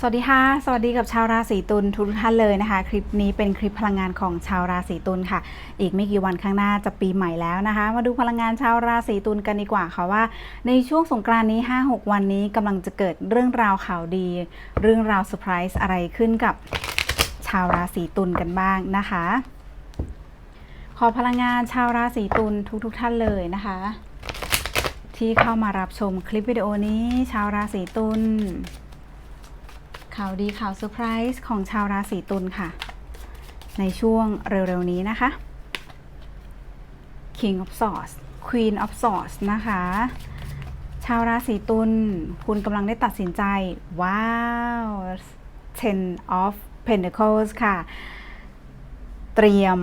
สวัสดีค่ะ สวัสดีกับชาวราศีตุลทุกท่านเลยนะคะ คลิปนี้เป็นคลิปพลังงานของชาวราศีตุลค่ะ อีกไม่กี่วันข้างหน้าจะปีใหม่แล้วนะคะ มาดูพลังงานชาวราศีตุลกันดีกว่าค่ะว่า ในช่วงสงกรานต์นี้ 5-6 วันนี้กำลังจะเกิดเรื่องราวข่าวดี เรื่องราวเซอร์ไพรส์อะไรขึ้นกับชาวราศีตุลกันบ้างนะคะ ขอพลังงานชาวราศีตุลทุกๆทท่านเลยนะคะ ที่เข้ามารับชมคลิปวิดีโอนี้ ชาวราศีตุล ข่าวดีข่าวเซอร์ไพรส์ของชาวราศีตุลค่ะ ในช่วงเร็วๆนี้นะคะ King of Swords Queen of Swords นะคะ ชาวราศีตุลคุณกำลังได้ตัดสินใจ ว้าว Ten of Pentacles ค่ะ เตรียม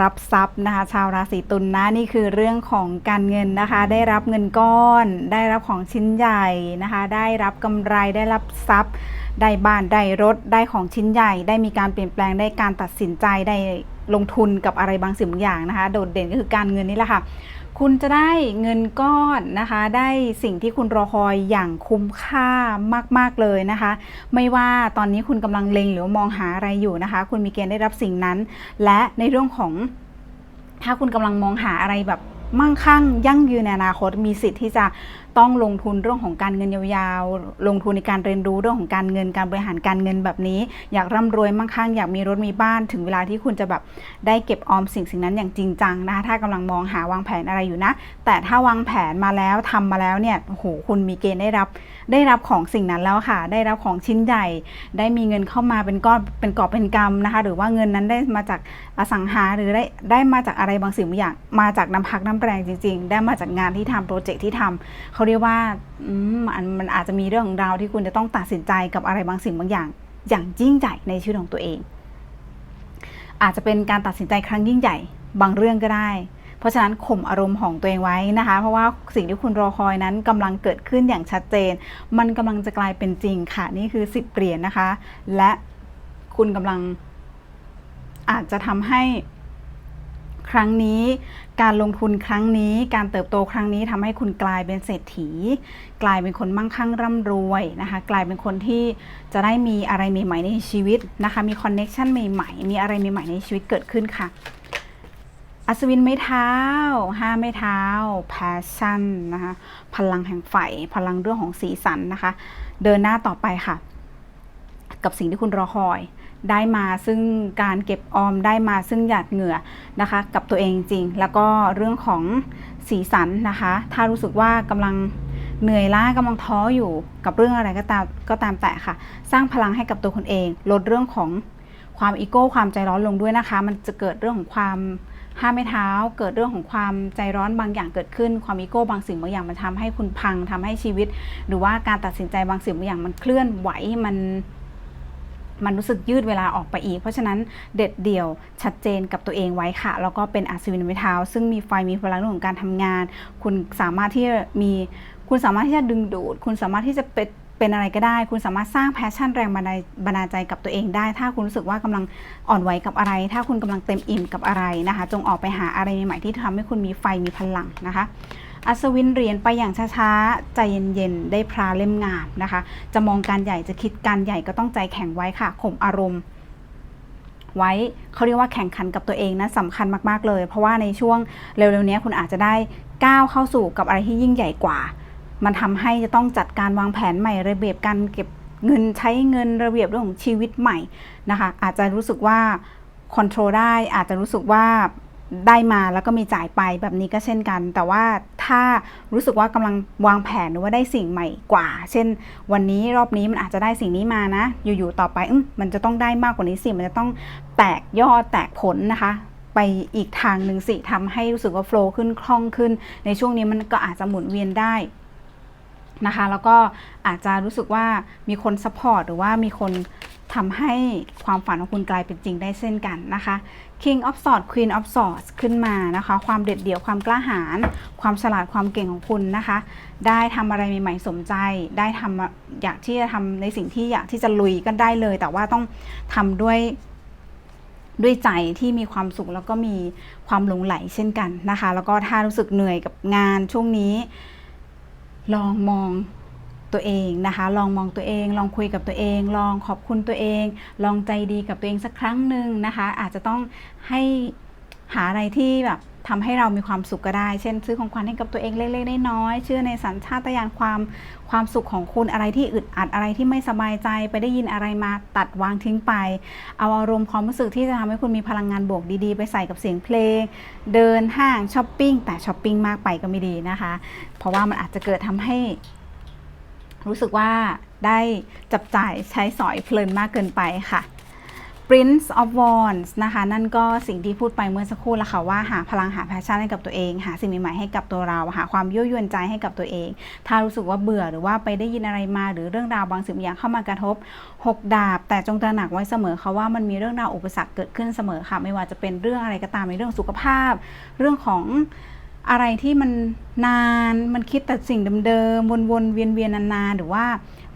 รับทรัพย์นะคะ ชาวราศีตุลนะนี่คือเรื่องของการเงินนะคะ ได้รับเงินก้อน ได้รับของชิ้นใหญ่นะคะ ได้รับกำไรได้รับทรัพย์ ได้บ้านได้รถได้ของชิ้นใหญ่ ได้มีการเปลี่ยนแปลงได้การตัดสินใจได้ลงทุนกับอะไรบางสิ่งบางอย่างนะคะ โดดเด่นก็คือการเงินนี่แหละค่ะ คุณจะได้เงินก้อนนะคะ ได้สิ่งที่คุณรอคอยอย่างคุ้มค่ามาก ๆ เลยนะคะ ไม่ว่าตอนนี้คุณกำลังเลงหรือมองหาอะไรอยู่นะคะ คุณมีเกณฑ์ได้รับสิ่งนั้น และในเรื่องของถ้าคุณกำลังมองหาอะไรแบบ มั่งคั่งยั่งยืนในอนาคตมีสิทธิ์ที่จะต้องลงทุนเรื่องของการเงินยาวๆ ลงทุนในการเรียนรู้เรื่องของการเงินการบริหารการเงินแบบนี้ อยากร่ำรวยมั่งคั่งอยากมีรถมีบ้านถึงเวลาที่คุณจะแบบได้เก็บออมสิ่งสิ่งนั้นอย่างจริงจังนะคะถ้ากำลังมองหาวางแผนอะไรอยู่นะ แต่ถ้าวางแผนมาแล้วทำมาแล้วเนี่ยโอ้โหคุณมีเกณฑ์ได้รับ ได้รับของสิ่งนั้นแล้วค่ะ ได้รับของชิ้นใหญ่ ได้มีเงินเข้ามาเป็นก้อนเป็นกอบเป็นกำนะคะ หรือว่าเงินนั้นได้มาจากอสังหาหรือได้ได้มาจากอะไรบางสิ่งบางอย่างมาจากน้ำพักน้ำแรงจริง ๆ ได้มาจากงานที่ทำโปรเจกต์ที่ทำเขาเรียกว่าอมันมันอาจจะมีเรื่องของราวที่คุณจะต้องตัดสินใจกับอะไรบางสิ่งบางอย่าง อย่างยิ่งใหญ่ในชีวิตของตัวเอง อาจจะเป็นการตัดสินใจครั้งยิ่งใหญ่บางเรื่องก็ได้ เพราะฉะนั้นข่มอารมณ์ของตัวเองไว้นะคะ เพราะว่าสิ่งที่คุณรอคอยนั้นกำลังเกิดขึ้นอย่างชัดเจน มันกำลังจะกลายเป็นจริงค่ะ นี่คือสิบเหรียญนะคะ และคุณกำลังอาจจะทำให้ ครั้งนี้ การลงทุนครั้งนี้ การเติบโตครั้งนี้ทำให้คุณกลายเป็นเศรษฐี กลายเป็นคนมั่งคั่งร่ำรวยนะคะ กลายเป็นคนที่จะได้มีอะไรใหม่ๆในชีวิตนะคะ มีคอนเน็ชันใหม่ๆ มีอะไรใหม่ๆในชีวิตเกิดขึ้นค่ะ อัศวินไม้เท้า ห้าไม้เท้า passion นะคะ พลังแห่งไฟ พลังเรื่องของสีสันนะคะ เดินหน้าต่อไปค่ะ กับสิ่งที่คุณรอคอย ได้มาซึ่งการเก็บออมได้มาซึ่งหยาดเหงื่อนะคะ กับตัวเองจริง แล้วก็เรื่องของสีสันนะคะ ถ้ารู้สึกว่ากำลังเหนื่อยล้ากำลังท้ออยู่กับเรื่องอะไรก็ตามก็ตามแต่ค่ะ สร้างพลังให้กับตัวคุณเอง ลดเรื่องของความอีโก้ความใจร้อนลงด้วยนะคะ มันจะเกิดเรื่องของความห้ามไม่เท้า เกิดเรื่องของความใจร้อนบางอย่างเกิดขึ้น ความอีโก้บางสิ่งบางอย่างมันทำให้คุณพังทำให้ชีวิต หรือว่าการตัดสินใจบางสิ่งบางอย่างมันเคลื่อนไหวมัน มันรู้สึกยืดเวลาออกไปอีก เพราะฉะนั้นเด็ดเดี่ยวชัดเจนกับตัวเองไว้ค่ะ แล้วก็เป็นอัศวินไม้เท้า ซึ่งมีไฟมีพลังเรื่องของการทำงาน คุณสามารถที่จะมีคุณสามารถที่จะดึงดูด คุณสามารถที่จะเป็นเป็นอะไรก็ได้ คุณสามารถสร้างแพชชั่นแรงบันดาลบันดาใจกับตัวเองได้ ถ้าคุณรู้สึกว่ากำลังอ่อนไหวกับอะไร ถ้าคุณกำลังเต็มอิ่มกับอะไรนะคะ จงออกไปหาอะไรใหม่ๆที่ทำให้คุณมีไฟมีพลังนะคะ อัศวินเหรียญไปอย่างช้าๆ ใจเย็นๆ ได้พราเล่มงามนะคะ จะมองการใหญ่จะคิดการใหญ่ก็ต้องใจแข็งไว้ค่ะข่มอารมณ์ ไว้เขาเรียกว่าแข่งขันกับตัวเองนะสำคัญมากๆเลย เพราะว่าในช่วงเร็วๆนี้คุณอาจจะได้ก้าวเข้าสู่กับอะไรที่ยิ่งใหญ่กว่า มันทำให้จะต้องจัดการวางแผนใหม่ระเบียบการเก็บเงินใช้เงินระเบียบเรื่องของชีวิตใหม่นะคะ อาจจะรู้สึกว่าคอนโทรลได้อาจจะรู้สึกว่า ได้มาแล้วก็มีจ่ายไปแบบนี้ก็เช่นกัน แต่ว่าถ้ารู้สึกว่ากำลังวางแผนหรือว่าได้สิ่งใหม่กว่า เช่น วันนี้รอบนี้มันอาจจะได้สิ่งนี้มานะ อยู่ๆต่อไปอมมันจะต้องได้มากกว่านี้สิมันจะต้องแตกยอดแตกผลนะคะไปอีกทางหนึ่งสิทำให้รู้สึกว่าโฟล์ขึ้นคล่องขึ้น ในช่วงนี้มันก็อาจจะหมุนเวียนได้นะคะ แล้วก็อาจจะรู้สึกว่ามีคนซัพพอร์ตหรือว่ามีคน ทำให้ความฝันของคุณกลายเป็นจริงได้เช่นกันนะคะ King of Swords Queen of Swords ขึ้นมานะคะ ความเด็ดเดี่ยวความกล้าหาญความฉลาดความเก่งของคุณนะคะ ได้ทำอะไรใหม่ๆสมใจ ได้ทำอยากที่จะทำในสิ่งที่อยากที่จะลุยก็ได้เลย แต่ว่าต้องทำด้วยด้วยใจที่มีความสุขแล้วก็มีความหลงไหลเช่นกันนะคะ แล้วก็ถ้ารู้สึกเหนื่อยกับงานช่วงนี้ ลองมอง ตัวเองนะคะ ลองมองตัวเอง ลองคุยกับตัวเอง ลองขอบคุณตัวเอง ลองใจดีกับตัวเองสักครั้งหนึ่งนะคะ อาจจะต้องให้หาอะไรที่แบบทำให้เรามีความสุขก็ได้ เช่น ซื้อของขวัญให้กับตัวเองเล็กๆน้อยๆเชื่อในสัญชาตญาณความความสุขของคุณอะไรที่อึดอัดอะไรที่ไม่สบายใจไปได้ยินอะไรมาตัดวางทิ้งไป เอาอารมณ์ความรู้สึกที่จะทำให้คุณมีพลังงานบวกดีๆ ไปใส่กับเสียงเพลง เดินห้างช้อปปิ้งแต่ช้อปปิ้งมากไปก็ไม่ดีนะคะ เพราะว่ามันอาจจะเกิดทำให้ รู้สึกว่าได้จับจ่ายใช้สอยเพลินมากเกินไปค่ะ Prince of Wands นะคะ นั่นก็สิ่งที่พูดไปเมื่อสักครู่แล้วค่ะว่าหาพลังหาแพชชั่นให้กับตัวเอง หาสิ่งใหม่ๆให้กับตัวเรา หาความยั่วยวนใจให้กับตัวเอง ถ้ารู้สึกว่าเบื่อหรือว่าไปได้ยินอะไรมา หรือเรื่องราวบางสิ่งบางอย่างเข้ามากระทบ 6 ดาบ แต่จงตระหนักไว้เสมอค่ะว่ามันมีเรื่องราวอุปสรรคเกิดขึ้นเสมอค่ะ ไม่ว่าจะเป็นเรื่องอะไรก็ตามในเรื่องสุขภาพ เรื่องของ อะไรที่มันนานมันคิดแต่สิ่งเดิมๆวนๆเวียนๆนานๆหรือว่า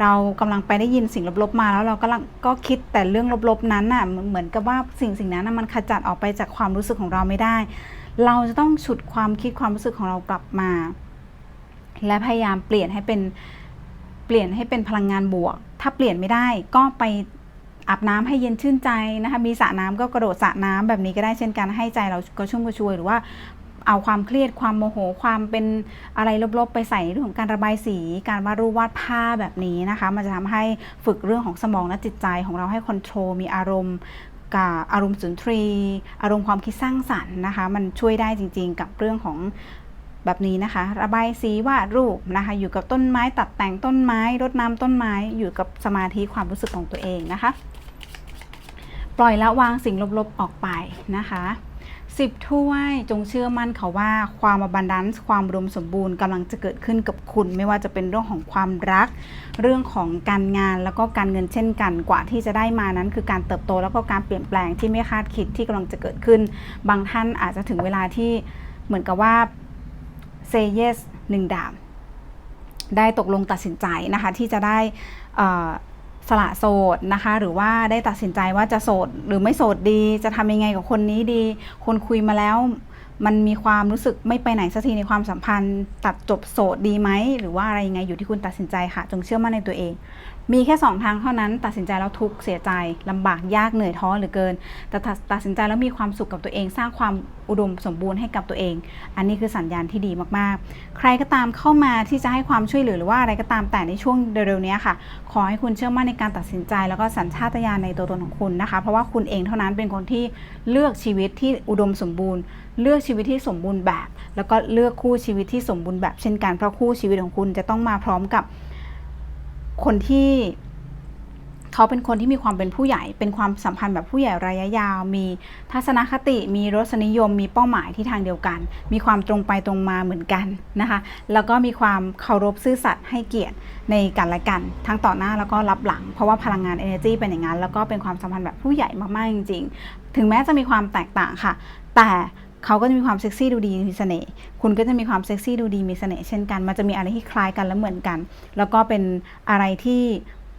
เรากำลังไปได้ยินสิ่งลบๆมาแล้วเรากำลังก็คิดแต่เรื่องลบๆนั้นน่ะเหมือนกับว่าสิ่งสิ่งนั้นน่ะมันขจัดออกไปจากความรู้สึกของเราไม่ได้ เราจะต้องฉุดความคิดความรู้สึกของเรากลับมา และพยายามเปลี่ยนให้เป็นเปลี่ยนให้เป็นพลังงานบวก ถ้าเปลี่ยนไม่ได้ก็ไปอาบน้ำให้เย็นชื่นใจนะคะมีสระน้ำก็กระโดดสระน้ำแบบนี้ก็ได้เช่นกันให้ใจเราก็ชุ่มกระชวยหรือว่า เอาความเครียดความโมโหความเป็นอะไรลบๆ ไปใส่ในเรื่องของการระบายสี การวาดรูปวาดภาพแบบนี้นะคะ มันจะทำให้ฝึกเรื่องของสมองและจิตใจของเราให้คอนโทรลมีอารมณ์กับอารมณ์สุนทรี อารมณ์ความคิดสร้างสรรค์นะคะ มันช่วยได้จริงๆ กับเรื่องของแบบนี้นะคะ ระบายสีวาดรูปนะคะ อยู่กับต้นไม้ตัดแต่งต้นไม้รดน้ำต้นไม้อยู่กับสมาธิความรู้สึกของตัวเองนะคะ ปล่อยละวางสิ่งลบๆออกไปนะคะ สิบถ้วยจงเชื่อมั่นเขาว่าความอบันดันซ์ความรวมสมบูรณ์กำลังจะเกิดขึ้นกับคุณ ไม่ว่าจะเป็นเรื่องของความรัก เรื่องของการงานแล้วก็การเงินเช่นกันกว่าที่จะได้มานั้น คือการเติบโตแล้วก็การเปลี่ยนแปลงที่ไม่คาดคิดที่กำลังจะเกิดขึ้น บางท่านอาจจะถึงเวลาที่เหมือนกับว่า say yes หนึ่งดาบได้ตกลงตัดสินใจนะคะที่จะได้อ่อ สละโสดนะคะ หรือว่าได้ตัดสินใจว่าจะโสดหรือไม่โสดดี จะทำยังไงกับคนนี้ดี คนคุยมาแล้ว มันมีความรู้สึกไม่ไปไหนสักทีในความสัมพันธ์ ตัดจบโสดดีไหมหรือว่าอะไรยังไงอยู่ที่คุณตัดสินใจค่ะ จงเชื่อมั่นในตัวเอง มีแค่สองทางเท่านั้น ตัดสินใจแล้วทุกข์เสียใจลำบากยากเหนื่อยท้อเหลือเกิน แต่ตัดตัดสินใจแล้วมีความสุขกับตัวเอง สร้างความอุดมสมบูรณ์ให้กับตัวเอง อันนี้คือสัญญาณที่ดีมากๆ ใครก็ตามเข้ามาที่จะให้ความช่วยเหลือหรือว่าอะไรก็ตามแต่ในช่วงเร็วๆนี้ค่ะ ขอให้คุณเชื่อมั่นในการตัดสินใจ แล้วก็สัญชาตญาณในตัวตนของคุณนะคะ เพราะว่าคุณเองเท่านั้นเป็นคนที่เลือกชีวิตที่อุดมสมบูรณ์ เลือกชีวิตที่สมบูรณ์แบบ แล้วก็เลือกคู่ชีวิตที่สมบูรณ์แบบเช่นกันเพราะคู่ชีวิตของคุณจะต้องมาพร้อมกับ คนที่เขาเป็นคนที่มีความเป็นผู้ใหญ่ เป็นความสัมพันธ์แบบผู้ใหญ่ระยะยาว มีทัศนคติ มีรสนิยม มีเป้าหมายที่ทางเดียวกัน มีความตรงไปตรงมาเหมือนกันนะคะ แล้วก็มีความเคารพซื่อสัตย์ให้เกียรติในกันและกัน ทั้งต่อหน้าแล้วก็รับหลัง เพราะว่าพลังงาน energy เป็นอย่างนั้น แล้วก็เป็นความสัมพันธ์แบบผู้ใหญ่มากๆจริง ๆ ถึงแม้จะมีความแตกต่างค่ะ แต่ เขาก็จะมีความเซ็กซี่ดูดีมีเสน่ห์คุณก็จะมีความเซ็กซี่ดูดีมีเสน่ห์เช่นกันมันจะมีอะไรที่คล้ายกันและเหมือนกัน แล้วก็เป็นอะไรที่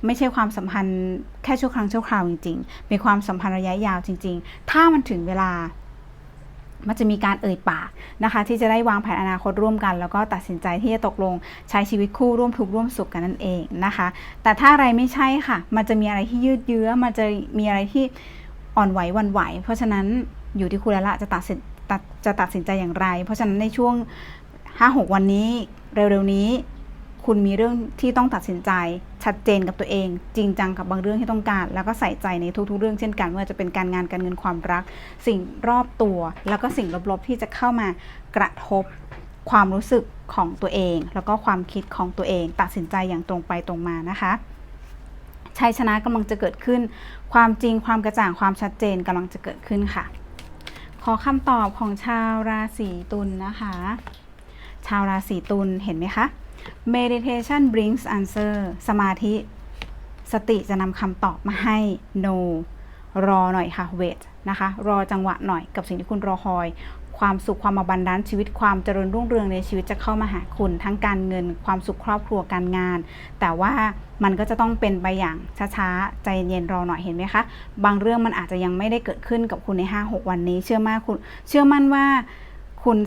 ไม่ใช่ความสัมพันธ์แค่ชั่วครั้งชั่วคราวจริงๆเป็นความสัมพันธ์ระยะยาวจริง ๆ ถ้ามันถึงเวลามันจะมีการเอ่ยปากนะคะ ที่จะได้วางแผนอนาคตร่วมกัน แล้วก็ตัดสินใจที่จะตกลงใช้ชีวิตคู่ร่วมทุกข์ร่วมสุขกันนั่นเองนะคะ แต่ถ้าอะไรไม่ใช่ค่ะ มันจะมีอะไรที่ยืดเยื้อ มันจะมีอะไรที่อ่อนไหววันไหว เพราะฉะนั้นอยู่ที่คุณแล้วละจะตัดสิน ตัดจะตัดสินใจอย่างไร เพราะฉะนั้นในช่วง 5-6 วันนี้เร็วๆนี้ คุณมีเรื่องที่ต้องตัดสินใจชัดเจนกับตัวเอง จริงจังกับบางเรื่องที่ต้องการ แล้วก็ใส่ใจในทุกๆ เรื่องเช่นกันไม่ว่าจะเป็นการงานการเงินความรัก สิ่งรอบตัว แล้วก็สิ่งลบๆที่จะเข้ามากระทบความรู้สึกของตัวเอง แล้วก็ความคิดของตัวเอง ตัดสินใจอย่างตรงไปตรงมานะคะชัยชนะกำลังจะเกิดขึ้น ความจริงความกระจ่างความชัดเจนกำลังจะเกิดขึ้นค่ะ ขอคำตอบของชาวราศีตุลนนะคะ ชาวราศีตุลเห็นไหมคะ meditation brings answer สมาธิ สติจะนำคำตอบมาให้ no รอหน่อยค่ะ wait นะคะ รอจังหวะหน่อยกับสิ่งที่คุณรอคอย ความสุขความอบันดาลชีวิตความเจริญรุ่งเรืองในชีวิตจะเข้ามาหาคุณ ทั้งการเงินความสุขครอบครัวการงาน แต่ว่ามันก็จะต้องเป็นไปอย่างช้าๆ ใจเย็นรอหน่อยเห็นไหมคะ บางเรื่องมันอาจจะยังไม่ได้เกิดขึ้นกับคุณใน 5-6 วันนี้ เชื่อมั่นคุณ เชื่อมั่นว่าคุณ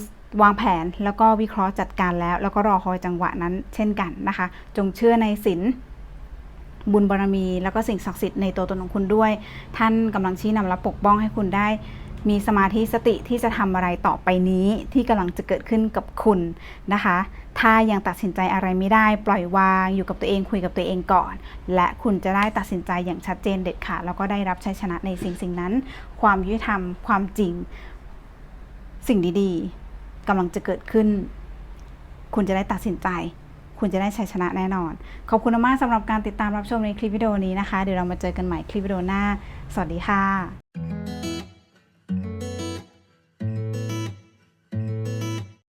วางแผนแล้วก็วิเคราะห์จัดการแล้ว แล้วก็รอคอยจังหวะนั้นเช่นกันนะคะ จงเชื่อในศีลบุญบารมี แล้วก็สิ่งศักดิ์สิทธิ์ในตัวตนของคุณด้วย ท่านกำลังชี้นำและปกป้องให้คุณได้ มีสมาธิสติที่จะทำอะไรต่อไปนี้ที่กำลังจะเกิดขึ้นกับคุณนะคะ ถ้ายังตัดสินใจอะไรไม่ได้ ปล่อยวางอยู่กับตัวเองคุยกับตัวเองก่อน และคุณจะได้ตัดสินใจอย่างชัดเจนเด็ดขาดแล้วก็ได้รับชัยชนะในสิ่งสิ่งนั้น ความยุติธรรมความจริง สิ่งดีๆกำลังจะเกิดขึ้น คุณจะได้ตัดสินใจคุณจะได้ชัยชนะแน่นอน ขอบคุณมากสำหรับการติดตามรับชมในคลิปวิดีโอนี้นะคะ เดี๋ยวเรามาเจอกันใหม่คลิปวิดีโอหน้า สวัสดีค่ะ